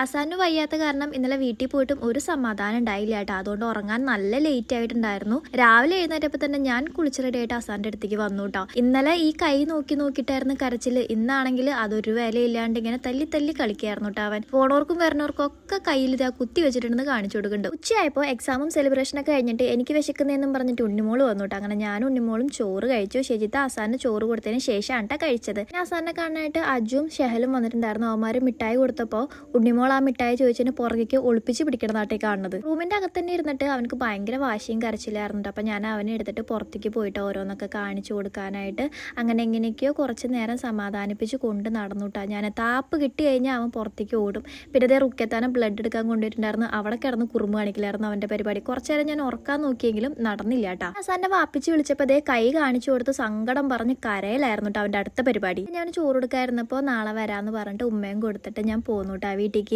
അസാനു വയ്യാത്ത കാരണം ഇന്നലെ വീട്ടിൽ പോയിട്ടും ഒരു സമാധാനം ഉണ്ടായില്ല കേട്ടോ. അതുകൊണ്ട് ഉറങ്ങാൻ നല്ല ലേറ്റ് ആയിട്ടുണ്ടായിരുന്നു. രാവിലെ എഴുന്നേറ്റപ്പോൾ തന്നെ ഞാൻ കുളിച്ച് റെഡി ആയിട്ട് അസാന്റെ അടുത്തേക്ക് വന്നു കേട്ടോ. ഇന്നലെ ഈ കൈ നോക്കി നോക്കിയിട്ടായിരുന്നു കരച്ചിൽ ഇന്നാണെങ്കിൽ അതൊരു വിലയില്ലാണ്ട് ഇങ്ങനെ തല്ലി തല്ലി കളിക്കായിരുന്നു കേട്ടോ അവൻ. പോണവർക്കും വരണവർക്കും ഒക്കെ കയ്യിൽ ഇതാ കുത്തി വെച്ചിട്ടുണ്ടെന്ന് കാണിച്ചു കൊടുക്കുന്നുണ്ട്. ഉച്ചയായപ്പോൾ എക്സാമും സെലിബ്രേഷൻ ഒക്കെ കഴിഞ്ഞിട്ട് എനിക്ക് വിശക്കുന്നതെന്നും പറഞ്ഞിട്ട് ഉണ്ണിമോൾ വന്നു കേട്ടോ. അങ്ങനെ ഞാനും ഉണ്ണിമോളും ചോറ് കഴിച്ചു. ഷെജിത്ത് അസാന് ചോറ് കൊടുത്തതിന് ശേഷമാണ് കേട്ടോ കഴിച്ചത്. ഞാൻ അസാനെ കാണാനായിട്ട് അജുവും ഷെഹലും വന്നിട്ടുണ്ടായിരുന്നു. അവന്മാരും മിഠായി കൊടുത്തപ്പോൾ ഉണ്ണിമോൾ ആ മിഠായി ചോദിച്ചതിന് പുറകേക്ക് ഒളിപ്പിച്ച് പിടിക്കണതാട്ടേ കാണുന്നത്. റൂമിന്റെ അകത്ത് തന്നെ ഇരുന്നിട്ട് അവനക്ക് ഭയങ്കര വാശിയും കരച്ചിലായിരുന്നു അപ്പൊ ഞാൻ അവനെ എടുത്തിട്ട് പുറത്തേക്ക് പോയിട്ട് ഓരോന്നൊക്കെ കാണിച്ചു കൊടുക്കാനായിട്ട് അങ്ങനെ എങ്ങനെയൊക്കെയോ കുറച്ച് നേരം സമാധാനിപ്പിച്ച് കൊണ്ട് നടന്നുട്ടാ. ഞാൻ താപ്പ് കിട്ടി കഴിഞ്ഞാൽ അവൻ പുറത്തേക്ക് ഓടും. പിന്നെ അതേ റുക്കത്താനം ബ്ലഡ് എടുക്കാൻ കൊണ്ടുവരുന്നുണ്ടായിരുന്നു. അവിടെ കിടന്ന് കുറുമ്പ് കാണിക്കലായിരുന്നു അവന്റെ പരിപാടി. കുറച്ചു നേരം ഞാൻ ഉറക്കാൻ നോക്കിയെങ്കിലും നടന്നില്ല കേട്ടാ അവസാനം വാപ്പിച്ച് വിളിച്ചപ്പോൾ അതേ കൈ കാണിച്ചു കൊടുത്ത് സങ്കടം പറഞ്ഞ് കരയിലായിരുന്നു അവന്റെ അടുത്ത പരിപാടി. ഞാൻ ചോറ് കൊടുക്കായിരുന്നപ്പോൾ നാളെ വരാന്ന് പറഞ്ഞിട്ട് ഉമ്മയും കൊടുത്തിട്ട് ഞാൻ പോന്നു വീട്ടിലേക്ക്